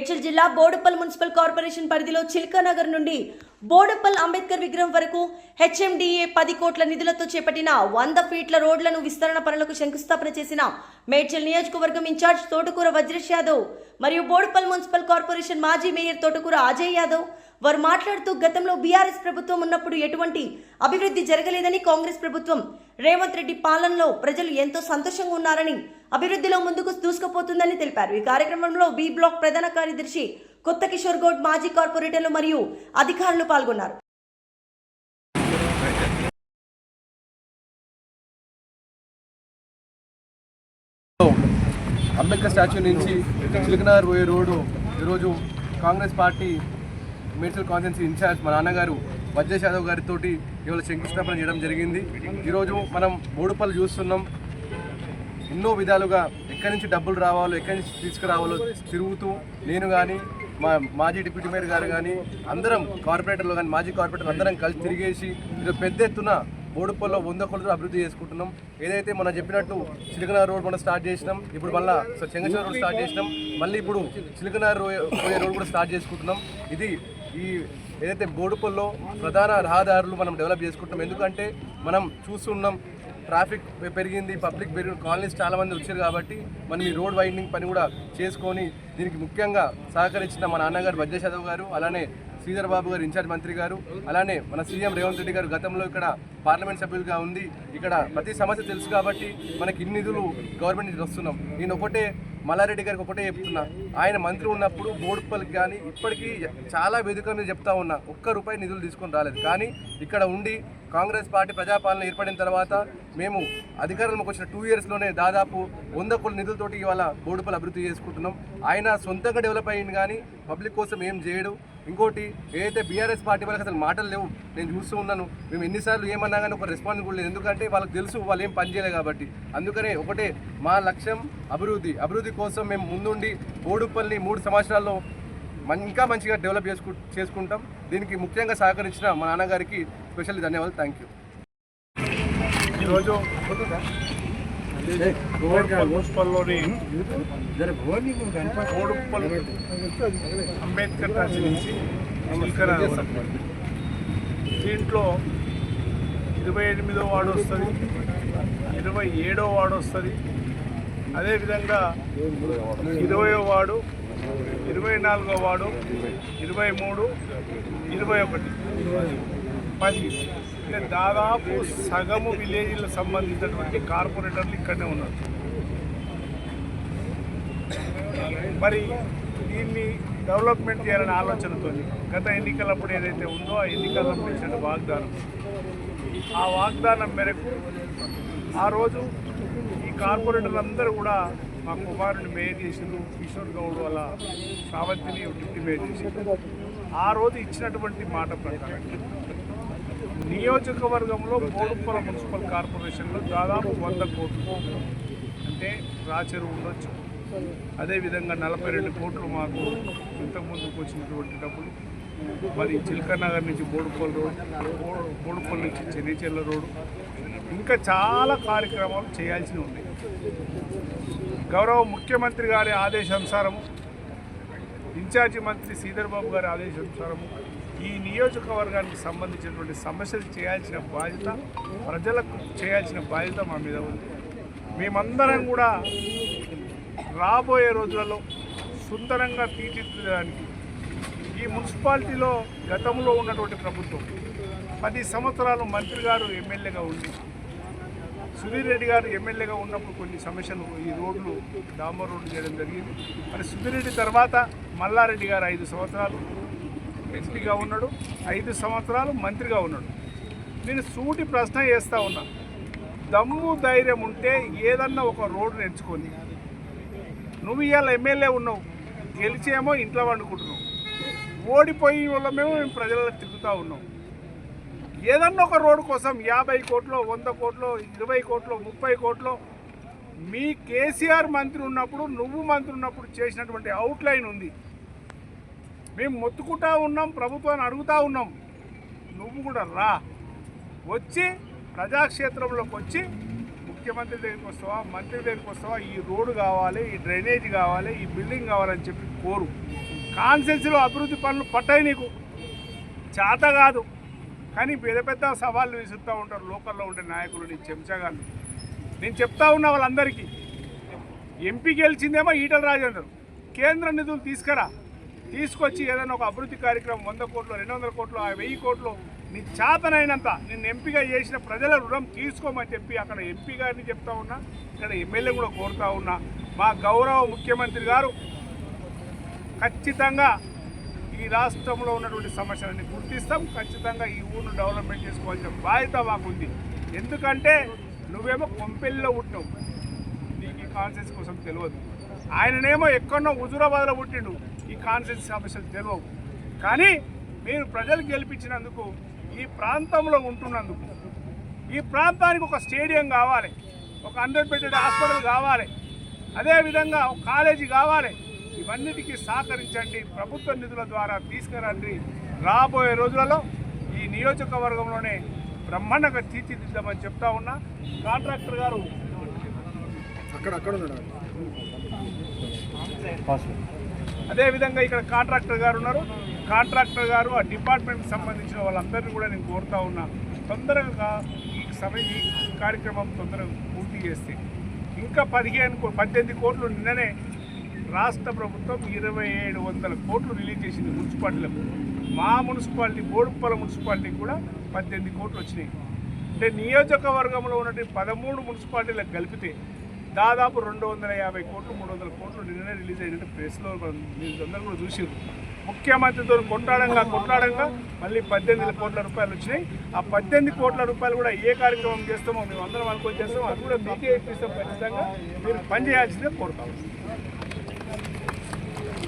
మేడ్చల్ జిల్లా Boduppal municipal corporation పరిధిలో చిల్కానగర్ నుండి బోడుపల్ అంబేద్కర్ విగ్రహం వరకు హెచ్ఎండిఏ పది కోట్ల నిధులతో చేపట్టిన వంద ఫీట్ల రోడ్లను విస్తరణ పనులకు శంకుస్థాపన చేసిన మేడ్చల్ నియోజకవర్గం ఇన్ఛార్జ్ తోటకూర వజ్రేష్ యాదవ్ మరియు బోడుపల్ మున్సిపల్ కార్పొరేషన్ మాజీ మేయర్ తోటకూర అజయ్ యాదవ్ వారు మాట్లాడుతూ గతంలో బీఆర్ఎస్ ప్రభుత్వం ఉన్నప్పుడు ఎటువంటి అభివృద్ధి జరగలేదని కాంగ్రెస్ ప్రభుత్వం రేవంత్ రెడ్డి పాలనలో ప్రజలు ఎంతో సంతోషంగా ఉన్నారని అభివృద్ధిలో ముందుకు దూసుకుపోతుందని తెలిపారు. ఈ కార్యక్రమంలో బి బ్లాక్ ప్రధాన కార్యదర్శి కొత్త కిషోర్ గౌడ్ మాజీ కార్పొరేటర్లు మరియు అధికారులు పాల్గొన్నారు. అంబేద్కర్ స్టాచ్యూ నుంచి చిలకనార్ పోయే రోడ్డు ఈరోజు Congress party Medchal constituency in-charge మా నాన్నగారు వజ్రేష్ యాదవ్ గారితో ఇవాళ శంకుస్థాపన చేయడం జరిగింది. ఈరోజు మనం బోడుపల్లి చూస్తున్నాం. ఎన్నో విధాలుగా ఎక్కడి నుంచి డబ్బులు రావాలో ఎక్కడి నుంచి తీసుకురావాలో తిరుగుతూ నేను కానీ మా మాజీ డిప్యూటీ మేయర్ గారు కానీ అందరం కార్పొరేటర్లు కానీ మాజీ కార్పొరేటర్లు అందరం కలిసి తిరిగేసి ఇది పెద్ద ఎత్తున బోడుపల్లో వంద కొలతో అభివృద్ధి చేసుకుంటున్నాం. ఏదైతే మనం చెప్పినట్టు చిలకనార్ రోడ్ మనం స్టార్ట్ చేసినాం ఇప్పుడు మళ్ళీ చెంగచూరు రోడ్ స్టార్ట్ చేసినాం మళ్ళీ ఇప్పుడు చిలకనార్ రోడ్ కూడా స్టార్ట్ చేసుకుంటున్నాం. ఇది ఈ ఏదైతే బోడుపల్లో ప్రధాన రహదారులు మనం డెవలప్ చేసుకుంటాం ఎందుకంటే మనం చూస్తున్నాం ట్రాఫిక్ పెరిగింది పబ్లిక్ పెరిగిన కాలనీస్ చాలామంది వచ్చారు కాబట్టి మనం ఈ రోడ్ వైండింగ్ పని కూడా చేసుకొని దీనికి ముఖ్యంగా సహకరించిన మా నాన్నగారు వజ్రేష్ యాదవ్ గారు అలానే శ్రీధర్ బాబు గారు ఇన్ఛార్జ్ మంత్రి గారు అలానే మన సీఎం రేవంత్ రెడ్డి గారు గతంలో ఇక్కడ పార్లమెంట్ సభ్యులుగా ఉంది ఇక్కడ ప్రతి సమస్య తెలుసు కాబట్టి మనకి ఇన్ని నిధులు గవర్నమెంట్ నుంచి వస్తున్నాం. నేను ఒకటే మల్లారెడ్డి గారికి ఒకటే చెప్తున్నా. ఆయన మంత్రి ఉన్నప్పుడు బోడుపల్లికి కానీ ఇప్పటికీ చాలా వేదికల మీద చెప్తా ఉన్నా. ఒక్క రూపాయి నిధులు తీసుకొని రాలేదు. కానీ ఇక్కడ ఉండి కాంగ్రెస్ పార్టీ ప్రజాపాలన ఏర్పడిన తర్వాత మేము అధికారంలోకి వచ్చిన టూ ఇయర్స్లోనే దాదాపు వంద కోట్ల నిధులతోటి ఇవాళ బోడుపల్లి అభివృద్ధి చేసుకుంటున్నాం. ఆయన సొంతంగా డెవలప్ అయ్యింది కానీ పబ్లిక్ కోసం ఏం చేయడు. ఇంకోటి ఏదైతే బీఆర్ఎస్ పార్టీ వాళ్ళకి అసలు మాటలు లేవు నేను చూస్తూ ఉన్నాను. మేము ఎన్నిసార్లు ఏమన్నా కానీ ఒక రెస్పాన్స్ కూడా లేదు. ఎందుకంటే వాళ్ళకి తెలుసు వాళ్ళు ఏం పని చేయలేదు కాబట్టి. అందుకనే ఒకటే మా లక్ష్యం అభివృద్ధి. అభివృద్ధి కోసం మేము ముందుండి బోడుపల్లి మూడు సంవత్సరాల్లో ఇంకా మంచిగా డెవలప్ చేసుకు చేసుకుంటాం. దీనికి ముఖ్యంగా సహకరించిన మా నాన్నగారికి స్పెషల్లీ ధన్యవాదాలు. థ్యాంక్ యూ ఈరోజు అంబేద్కర్ టచ్ నుంచి చిల్కర. దీంట్లో ఇరవై ఎనిమిదో వార్డు వస్తుంది ఇరవై ఏడో వార్డు వస్తుంది. అదేవిధంగా ఇరవయో వార్డు ఇరవై నాలుగో వార్డు ఇరవై మూడు ఇరవై ఒకటి. పది అంటే దాదాపు సగము విలేజ్లకు సంబంధించినటువంటి కార్పొరేటర్లు ఇక్కడనే ఉన్నారు. మరి దీన్ని డెవలప్మెంట్ చేయాలనే ఆలోచనతో గత ఎన్నికలప్పుడు ఏదైతే ఉందో ఆ ఎన్నికలప్పుడు ఇచ్చిన వాగ్దానం. ఆ వాగ్దానం మేరకు ఆ రోజు ఈ కార్పొరేటర్లందరూ కూడా మా కుమారుని మేయర్ చేసిండు కిషోర్ గౌడ్ వాళ్ళ సావంతిని డిప్యూటీ మేయర్ చేసిండ్రు. ఆ రోజు ఇచ్చినటువంటి మాట ప్రకారం నియోజకవర్గంలో బోడుప్పల మున్సిపల్ కార్పొరేషన్లో దాదాపు వంద కోట్లు అంటే రాచెరు ఉండొచ్చు. అదేవిధంగా నలభై రెండు కోట్లు మాకు ఇంతకుముందుకు వచ్చినటువంటి డబ్బులు. మరి చిల్కనగర్ నుంచి బోడుపల్ రోడ్ బో- బోడుపల్ నుంచి చెన్నీచెల్ల రోడ్. ఇంకా చాలా కార్యక్రమాలు చేయాల్సి ఉన్నాయి. గౌరవ ముఖ్యమంత్రి గారి ఆదేశానుసారము ఇన్ఛార్జి మంత్రి శ్రీధర్ బాబు గారి ఆదేశానుసారము ఈ నియోజకవర్గానికి సంబంధించినటువంటి సమస్యలు చేయాల్సిన బాధ్యత ప్రజలకు చేయాల్సిన బాధ్యత మా మీద ఉంది. మేమందరం కూడా రాబోయే రోజులలో సుందరంగా తీర్చిదిద్దడానికి ఈ మున్సిపాలిటీలో గతంలో ఉన్నటువంటి ప్రభుత్వం పది సంవత్సరాలు మంత్రి గారు ఎమ్మెల్యేగా ఉంది సుధీర్ రెడ్డి గారు ఎమ్మెల్యేగా ఉన్నప్పుడు కొన్ని సమస్యలు ఈ రోడ్లు డాంబర్ రోడ్లు చేయడం జరిగింది. మరి సుధీర్ రెడ్డి తర్వాత మల్లారెడ్డి గారు ఐదు సంవత్సరాలు ఎంపీగా ఉన్నాడు ఐదు సంవత్సరాలు మంత్రిగా ఉన్నాడు. నేను సూటి ప్రశ్న వేస్తూ ఉన్నా. దమ్ము ధైర్యం ఉంటే ఏదన్నా ఒక రోడ్డు ఎంచుకొని నువ్వు ఇవాళ ఎమ్మెల్యే ఉన్నావు గెలిచేమో ఇంట్లో వండుకుంటున్నావు. ఓడిపోయి వాళ్ళమేమో మేము ప్రజలకు తిరుగుతూ ఉన్నాం. ఏదన్నా ఒక రోడ్డు కోసం యాభై కోట్లు వంద కోట్లు ఇరవై కోట్లు ముప్పై కోట్లు మీ కేసీఆర్ మంత్రి ఉన్నప్పుడు నువ్వు మంత్రి ఉన్నప్పుడు చేసినటువంటి అవుట్లైన్ ఉంది. మేము మొత్తుకుంటా ఉన్నాం ప్రభుత్వాన్ని అడుగుతా ఉన్నాం. నువ్వు కూడా రా. వచ్చి ప్రజాక్షేత్రంలోకి వచ్చి ముఖ్యమంత్రి దగ్గరికి వస్తావా మంత్రి దగ్గరికి వస్తావా? ఈ రోడ్డు కావాలి ఈ డ్రైనేజ్ కావాలి ఈ బిల్డింగ్ కావాలని చెప్పి కోరు. కాన్సెన్స్లో అభివృద్ధి పనులు పట్టాయి నీకు. చేత కాదు. కానీ పెద్ద పెద్ద సవాళ్ళు విసురుతూ ఉంటారు లోకల్లో ఉండే నాయకులు నీ చెంచగాళ్ళు నేను చెప్తా ఉన్నా వాళ్ళందరికీ. ఎంపీ గెలిచిందేమో ఈటల రాజేందర్. కేంద్ర నిధులు తీసుకురా. తీసుకొచ్చి ఏదైనా ఒక అభివృద్ధి కార్యక్రమం వంద కోట్లు రెండు వందల కోట్లు ఆ వెయ్యి కోట్లు నీ చేతనైనంత నేను ఎంపీగా చేసిన ప్రజల రుణం తీసుకోమని చెప్పి అక్కడ ఎంపీ గారిని చెప్తా ఉన్నా ఇక్కడ ఎమ్మెల్యే కూడా కోరుతా ఉన్నా. మా గౌరవ ముఖ్యమంత్రి గారు ఖచ్చితంగా ఈ రాష్ట్రంలో ఉన్నటువంటి సమస్యలన్నీ గుర్తిస్తాం. ఖచ్చితంగా ఈ ఊరును డెవలప్మెంట్ చేసుకోవాల్సిన బాధ్యత మాకుంది. ఎందుకంటే నువ్వేమో కొంపెల్లిలో పుట్టినావు. నీకు ఈ కాన్సెన్స్ కోసం తెలియదు ఆయననేమో ఎక్కడో హుజురాబాద్లో పుట్టిండు. ఈ కాన్సెన్స్ సమస్యలు తెలియవు. కానీ మీరు ప్రజలు గెలిపించినందుకు ఈ ప్రాంతంలో ఉంటున్నందుకు ఈ ప్రాంతానికి ఒక స్టేడియం కావాలి ఒక హండ్రెడ్ బెడెడ్ హాస్పిటల్ కావాలి అదేవిధంగా ఒక కాలేజీ కావాలి ఇవన్నిటికీ సహకరించండి. ప్రభుత్వ నిధుల ద్వారా తీసుకురండి. రాబోయే రోజులలో ఈ నియోజకవర్గంలోనే బ్రహ్మాండంగా తీర్చిదిద్దామని చెప్తా ఉన్నా. కాంట్రాక్టర్ గారు. అక్కడ అక్కడ ఉన్నాడు. అదేవిధంగా ఇక్కడ కాంట్రాక్టర్ గారు ఉన్నారు. కాంట్రాక్టర్ గారు ఆ డిపార్ట్మెంట్కి సంబంధించిన వాళ్ళందరినీ కూడా నేను కోరుతా ఉన్నా. తొందరగా ఈ సమయం ఈ కార్యక్రమం తొందరగా పూర్తి చేస్తే. ఇంకా పదిహేను పద్దెనిమిది కోట్లు నిన్ననే రాష్ట్ర ప్రభుత్వం ఇరవై ఏడు వందల కోట్లు రిలీజ్ చేసింది మున్సిపాలిటీలకు. మా మున్సిపాలిటీ బోడుప్పల మున్సిపాలిటీకి కూడా పద్దెనిమిది కోట్లు వచ్చినాయి. అంటే నియోజకవర్గంలో ఉన్నటువంటి పదమూడు మున్సిపాలిటీలకు కలిపితే దాదాపు రెండు వందల యాభై కోట్లు మూడు వందల కోట్లు నిన్ననే రిలీజ్ అయినట్టు ప్రెస్లో మీరు అందరూ కూడా చూసారు ముఖ్యమంత్రితో కొట్లాడంగా కొట్లాడంగా మళ్ళీ పద్దెనిమిది కోట్ల రూపాయలు వచ్చినాయి. ఆ పద్దెనిమిది కోట్ల రూపాయలు కూడా ఏ కార్యక్రమం చేస్తామో మేము అందరం అనుకోని చేస్తామో అది కూడా మీకే ఇప్పిస్తాం ఖచ్చితంగా. మీరు పనిచేయాల్సిందే కోరుతాం.